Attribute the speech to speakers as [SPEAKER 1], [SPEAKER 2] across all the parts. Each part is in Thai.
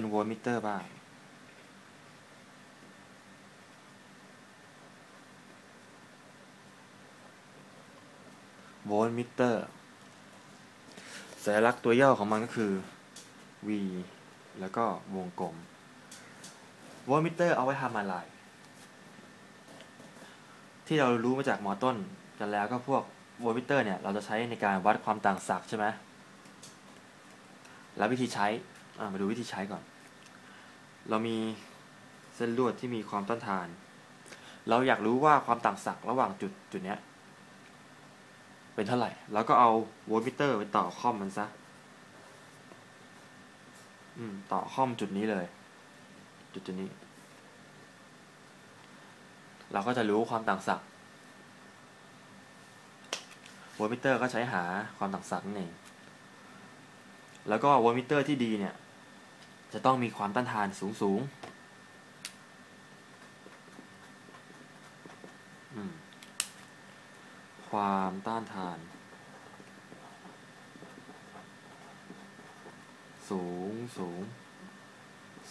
[SPEAKER 1] เป็นโวลต์มิเตอร์บ้าง โวลต์มิเตอร์ สัญลักษณ์ตัวย่อของมันก็คือ V แล้วก็วงกลม โวลต์มิเตอร์เอาไว้ทำอะไร ที่เรารู้มาจากหมอต้นกันแล้วก็พวกโวลต์มิเตอร์เนี่ย เราจะใช้ในการวัดความต่างศักย์ใช่ไหม แล้ววิธีใช้ มาดูวิธีใช้ก่อน เรามีเส้นลวดที่มีความต้านทาน เราอยากรู้ว่าความต่างศักย์ระหว่างจุดจุดเนี้ย เป็นเท่าไหร่ แล้วก็เอาโวลต์มิเตอร์ไปต่อคอมมันซะอืมต่อคอมจุดนี้เลย จุดจุดนี้ เราก็จะรู้ความต่างศักย์โวลต์มิเตอร์ก็ใช้หาความต่างศักย์นั่นเองแล้วก็โวลต์มิเตอร์ที่ดีเนี่ย จะต้องมีความต้านทานสูงสูงความต้านทาน สูงสูง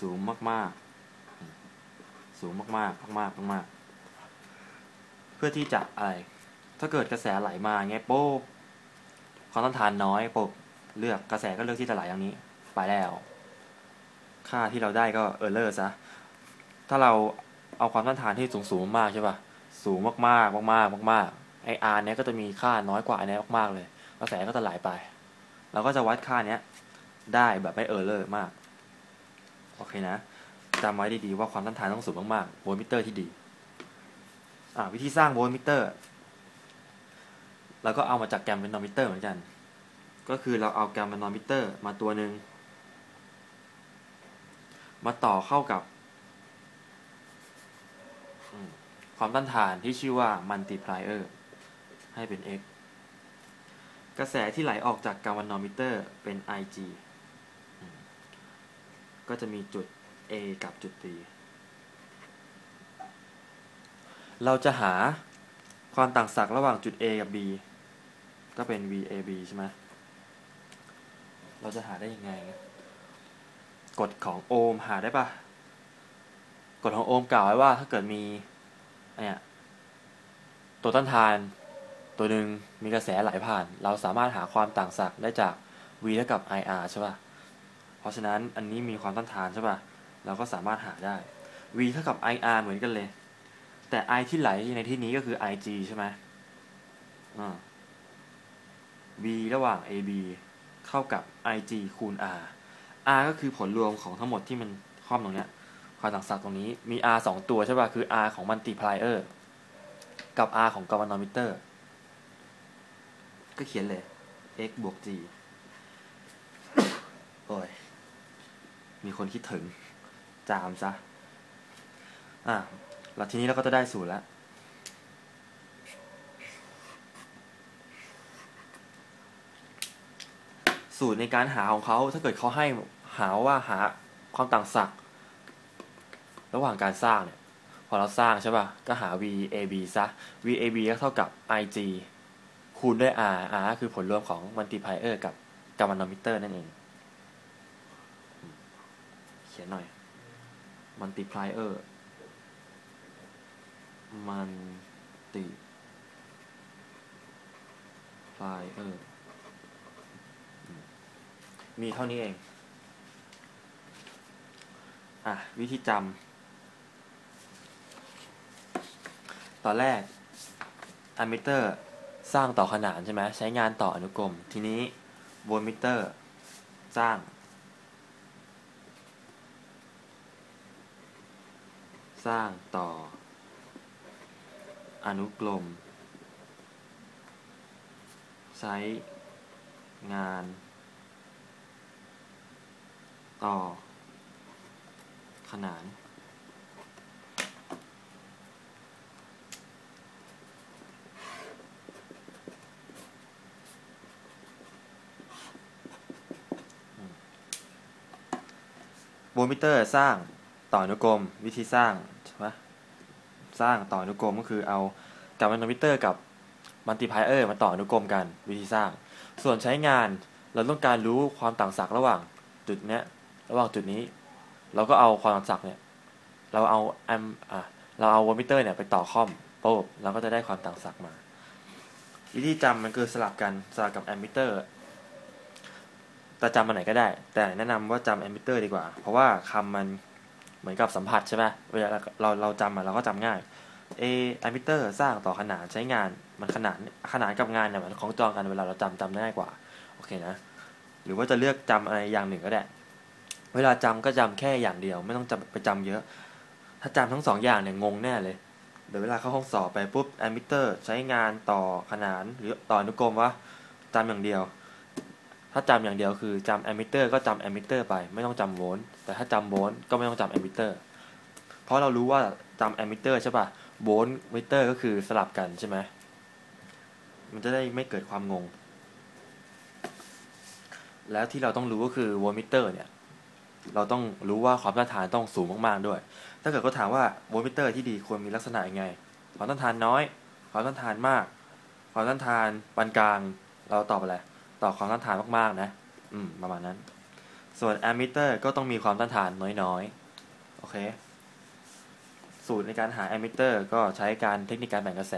[SPEAKER 1] สูงมากมากๆสูงมากมากมากมากๆมากๆเพื่อที่จะอะไร ถ้าเกิดกระแสไหลมาเงี้ยโป๊บความต้านทานน้อยปุ๊บเลือกกระแสก็เลือกที่จะไหลอย่างนี้ ไปแล้ว ค่าที่เราได้ก็เออร์เลอร์ซะ ถ้าเราเอาความต้านทานที่สูงสูงมากๆใช่ปะสูงมากมากมากมากมากๆไออาร์เนี้ยก็จะมีค่าน้อยกว่าอันเนี้ยมากๆเลย กระแสก็จะไหลไป เราก็จะวัดค่าเนี้ยได้แบบไม่เออร์เลอร์มาก โอเคนะจำไว้ดีๆว่าความต้านทานต้องสูงมากๆโวลต์มิเตอร์ที่ดีอ่าวิธีสร้างโวลต์มิเตอร์เราก็เอามาจากแกรมเป็นนอมิเตอร์เหมือนกัน ก็คือเราเอาแกรมเป็นนอมิเตอร์มาตัวหนึ่ง มาต่อเข้ากับความต้านทานที่ชื่อว่า multiplier ให้เป็น x กระแสที่ไหลออกจากกาวันนอมิเตอร์เป็น ig ก็จะมีจุด a กับจุด b เราจะหาความต่างศักย์ระหว่างจุด a กับ b ก็เป็น vab ใช่ไหมเราจะหาได้ยังไง กฎของโอห์มหาได้ปะกฎของโอห์มกล่าวไว้ว่าถ้าเกิดมีเนี่ยตัวต้านทานตัวหนึ่งมีกระแสไหลผ่าน เราสามารถหาความต่างศักย์ได้จาก v เท่ากับ ir ใช่ปะเพราะฉะนั้นอันนี้มีความต้านทานใช่ปะเราก็สามารถหาได้ v เท่ากับ ir เหมือนกันเลย แต่ i ที่ไหลในที่นี้ก็คือ ig ใช่ไหมอ่า v ระหว่าง ab เข้ากับ ig คูณ r r ก็คือผลรวมของทั้งหมดที่มันครอบตรงเนี้ยความต่างศักย์ตรงนี้มี r สองตัวใช่ป่ะ คือ r ของ multiplier กับ r ของ galvanometer ก็เขียนเลย x บวก g โอ้ย มีคนคิดถึง จามซะ อะแล้วทีนี้เราก็จะได้สูตรแล้ว สูตรในการหาของเขาถ้าเกิดเขาให้ หาว่าหาความต่างศักย์ระหว่างการสร้างเนี่ย พอเราสร้างใช่ป่ะ ก็หา VAB ซะ VAB ก็เท่ากับ IG คูณด้วย R R คือผลรวมของ multiplier กับ galvanometer นั่นเอง เขียนหน่อย multiplier multiplier มีเท่านี้เอง อะ วิธีจำตอนแรกอะมิเตอร์สร้างต่อขนานใช่ไหมใช้งานต่ออนุกรม ทีนี้โวลต์มิเตอร์ สร้าง สร้างต่อ อนุกรม ใช้งาน ต่อ ขนานโวลต์มิเตอร์สร้างต่ออนุกรมวิธีสร้างใช่ไหมสร้างต่ออนุกรมก็คือเอากับมันมิเตอร์กับมัลติพายเออร์มาต่ออนุกรมกันวิธีสร้าง ส่วนใช้งานเราต้องการรู้ความต่างศักย์ระหว่างจุดเนี้ยระหว่างจุดนี้ เราก็เอาความต่างศักย์เนี่ย เราเอาแอมอะเราเอาวลมิเตอร์เนี่ยไปต่อคอมปุ๊บเราก็จะได้ความต่างศักย์มา วิธีจำมันคือสลับกันสลับกับแอมมิเตอร์แต่จำมันไหนก็ได้ แต่แนะนำว่าจำแอมมิเตอร์ดีกว่า เพราะว่าคำมันเหมือนกับสัมผัสใช่ไหมเวลาเราเราจำอะเราก็จำง่ายเอแอมมิเตอร์สร้างต่อขนานใช้งานมันขนานขนานกับงานเนี่ยมันของจองกันเวลาเราจำจำได้ง่ายกว่าโอเคนะ หรือว่าจะเลือกจำอะไรอย่างหนึ่งก็ได้ เวลาจำก็จำแค่อย่างเดียว ไม่ต้องจำไปจำเยอะ ถ้าจำทั้งสองอย่างเนี่ยงงแน่เลยเดี๋ยวเวลาเข้าห้องสอบไปปุ๊บแอมมิเตอร์ใช้งานต่อขนานหรือต่ออนุกรมวะจำอย่างเดียว ถ้าจำอย่างเดียวคือจำแอมมิเตอร์ก็จำแอมมิเตอร์ไป ไม่ต้องจำโวลต์แต่ถ้าจำโวลต์ก็ไม่ต้องจำแอมมิเตอร์เพราะเรารู้ว่าจำแอมมิเตอร์ใช่ป่ะโวลต์มิเตอร์ก็คือสลับกันใช่ไหมมันจะได้ไม่เกิดความงง แล้วที่เราต้องรู้ก็คือโวลต์มิเตอร์เนี่ย เราต้องรู้ว่าความต้านทานต้องสูงมากๆด้วย ถ้าเกิดเขาถามว่าโวลต์มิเตอร์ที่ดีควรมีลักษณะยังไง ความต้านทานน้อย ความต้านทานมาก ความต้านทานปานกลาง เราตอบอะไร ตอบความต้านทานมากๆนะ อืม ประมาณนั้น ส่วนแอมมิเตอร์ก็ต้องมีความต้านทานน้อยๆ โอเค สูตรในการหาแอมมิเตอร์ก็ใช้การเทคนิคการแบ่งกระแส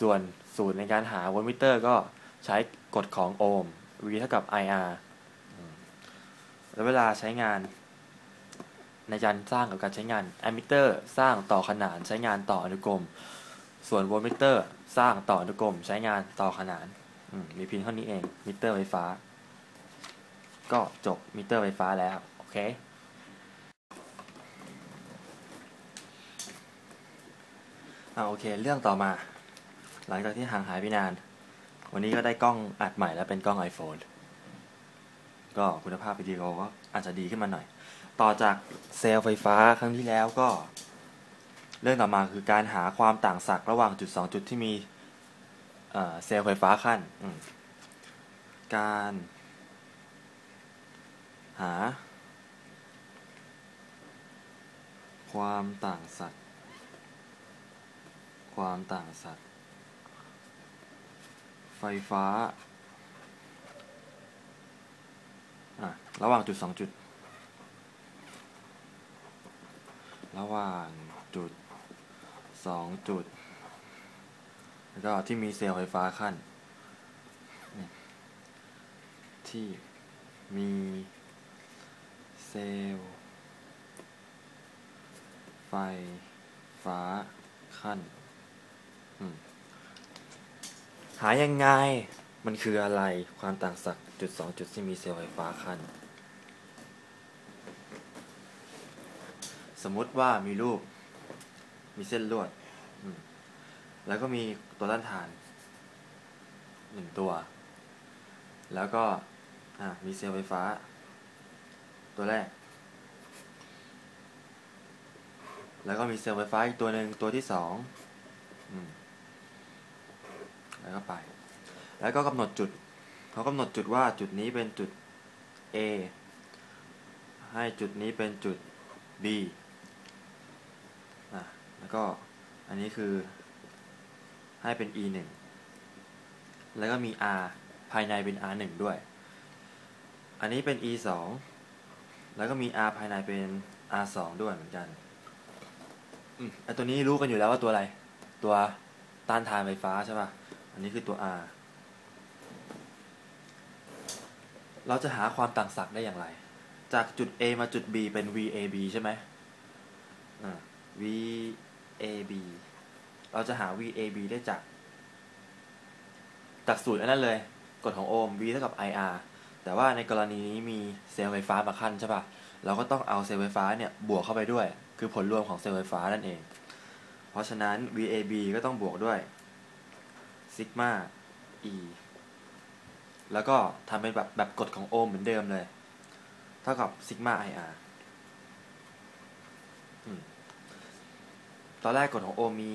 [SPEAKER 1] ส่วนสูตรในการหาโวลต์มิเตอร์ก็ใช้กฎของโอห์ม V เท่ากับ IR แล้วเวลาใช้งาน ในการสร้างกับการใช้งานแอมมิเตอร์สร้างต่อขนานใช้งานต่ออนุกรม ส่วนโวลต์มิเตอร์ สร้างต่ออนุกรม ใช้งานต่อขนานมมีเพียงเท่านี้เองมิเตอร์ไฟฟ้า ก็จบมิเตอร์ไฟฟ้าแล้ว โอเคอ่าโอเค เรื่องต่อมา หลังจากที่ห่างหายไปนาน วันนี้ก็ได้กล้องอัดใหม่แล้วเป็นกล้อง iPhone ก็คุณภาพวิดีโอก็อาจจะดีขึ้นมาหน่อย ต่อจากเซลล์ไฟฟ้าครั้งที่แล้วก็ เรื่องต่อมาคือการหาความต่างศักย์ระหว่างจุดสองจุดที่มีเซลล์ไฟฟ้าขั้นการหา ความต่างศักย์ความต่างศักย์ไฟฟ้าอะ ระหว่างจุดสองจุด ระหว่างจุดสองจุด แล้วก็ที่มีเซลล์ไฟฟ้าขั้น ที่มีเซลล์ไฟฟ้าขั้น หายังไง มันคืออะไรความต่างศักย์จุดสองจุดที่มีเซลล์ไฟฟ้าขั้นสมมติว่ามีรูป มีเส้นลวด แล้วก็มีตัวต้านทานหนึ่งตัว แล้วก็มีเซลล์ไฟฟ้า ตัวแรก แล้วก็มีเซลล์ไฟฟ้าอีกตัวหนึ่งตัวที่สองอแล้วก็ไป แล้วก็กำหนดจุดเขากำหนดจุดว่าจุดนี้เป็นจุด A ให้จุดนี้เป็นจุด B อะแล้วก็อันนี้คือให้เป็น e 1แล้วก็มี r ภายในเป็น r 1ด้วย อันนี้เป็น e 2แล้วก็มี r ภายในเป็น r 2ด้วยเหมือนกันอืมไอตัวนี้รู้กันอยู่แล้วว่าตัวอะไร ตัวต้านทานไฟฟ้าใช่ป่ะ อันนี้คือตัว r เราจะหาความต่างศักย์ได้อย่างไร จากจุด A มาจุด B เป็น VAB ใช่ไหมอ่า VAB เราจะหา VAB ได้จาก จากสูตรอันนั้นเลย กฎของโอห์ม V เท่ากับ IR แต่ว่าในกรณีนี้มีเซลล์ไฟฟ้ามาขั้นใช่ปะเราก็ต้องเอาเซลล์ไฟฟ้าเนี่ยบวกเข้าไปด้วย คือผลรวมของเซลล์ไฟฟ้านั่นเอง เพราะฉะนั้น VAB ก็ต้องบวกด้วยซิกมา E แล้วก็ทำเป็นแบบแบบกฎของโอห์มเหมือนเดิมเลย เท่ากับซิกมา IR อืมตอนแรกกฎของโอห์มมี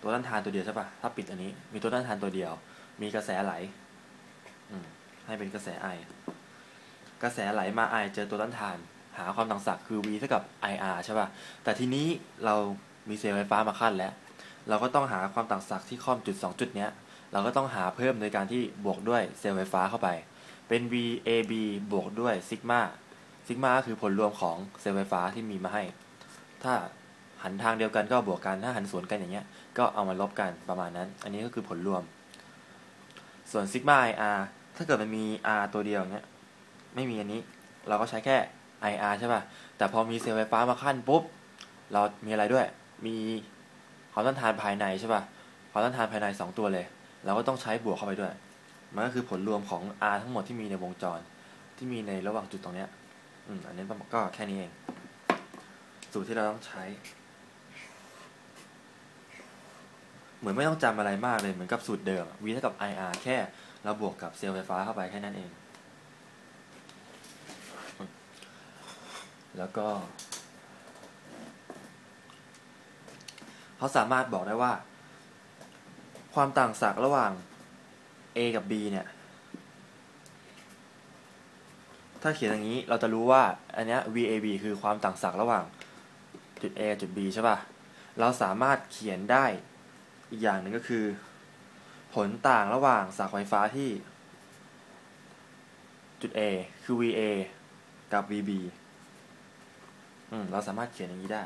[SPEAKER 1] ตัวต้านทานตัวเดียวใช่ปะถ้าปิดอันนี้ มีตัวต้านทานตัวเดียว มีกระแสไหลให้เป็นกระแสไอกระแสไหลมาไอเจอตัวต้านทาน หาความต่างศักย์คือ V เท่ากับ IR ใช่ปะแต่ทีนี้เรามีเซลล์ไฟฟ้ามาขั้นแล้ว เราก็ต้องหาความต่างศักย์ที่ค่อมจุดสองจุดเนี้ย เราก็ต้องหาเพิ่มโดยการที่บวกด้วยเซลล์ไฟฟ้าเข้าไป เป็น VAB บวกด้วยซิกมาซิกมาก็คือผลรวมของเซลล์ไฟฟ้าที่มีมาให้ ถ้าหันทางเดียวกันก็บวกกัน ถ้าหันสวนกันอย่างเงี้ย ก็เอามาลบกันประมาณนั้น อันนี้ก็คือผลรวม ส่วนซิกมา IR ถ้าเกิดมันมี R ตัวเดียวเงี้ย ไม่มีอันนี้ เราก็ใช้แค่ IR ใช่ป่ะ แต่พอมีเซลล์ไฟฟ้ามาขั้นปุ๊บ เรามีอะไรด้วย มีความต้านทานภายในใช่ป่ะ ความต้านทานภายใน 2 ตัวเลย เราก็ต้องใช้บวกเข้าไปด้วย มันก็คือผลรวมของ R ทั้งหมดที่มีในวงจร ที่มีในระหว่างจุดตรงเนี้ยอืมอันนี้ก็แค่นี้เอง สูตรที่เราต้องใช้ เหมือนไม่ต้องจำอะไรมากเลย เหมือนกับสูตรเดิม V เท่ากับ IR แค่เราบวกกับเซลล์ไฟฟ้าเข้าไปแค่นั้นเอง แล้วก็เขาสามารถบอกได้ว่า ความต่างศักย์ระหว่าง A กับ B เนี่ย ถ้าเขียนอย่างนี้เราจะรู้ว่าอันนี้ VAB คือความต่างศักย์ระหว่างจุด A จุด B ใช่ป่ะ เราสามารถเขียนได้อีกอย่างหนึ่งก็คือ ผลต่างระหว่างศักย์ไฟฟ้าที่ จุด A คือ VA กับ VB อืม เราสามารถเขียนอย่างนี้ได้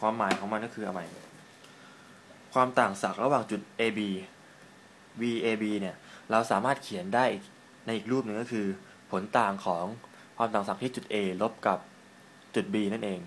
[SPEAKER 1] ความหมายของมันก็คืออะไรความต่างศักย์ระหว่างจุด AB VAB เนี่ยเราสามารถเขียนได้ในอีกรูปหนึ่งก็คือ ผลต่างของความต่างศักย์ที่จุด A ลบกับจุด B นั่นเอง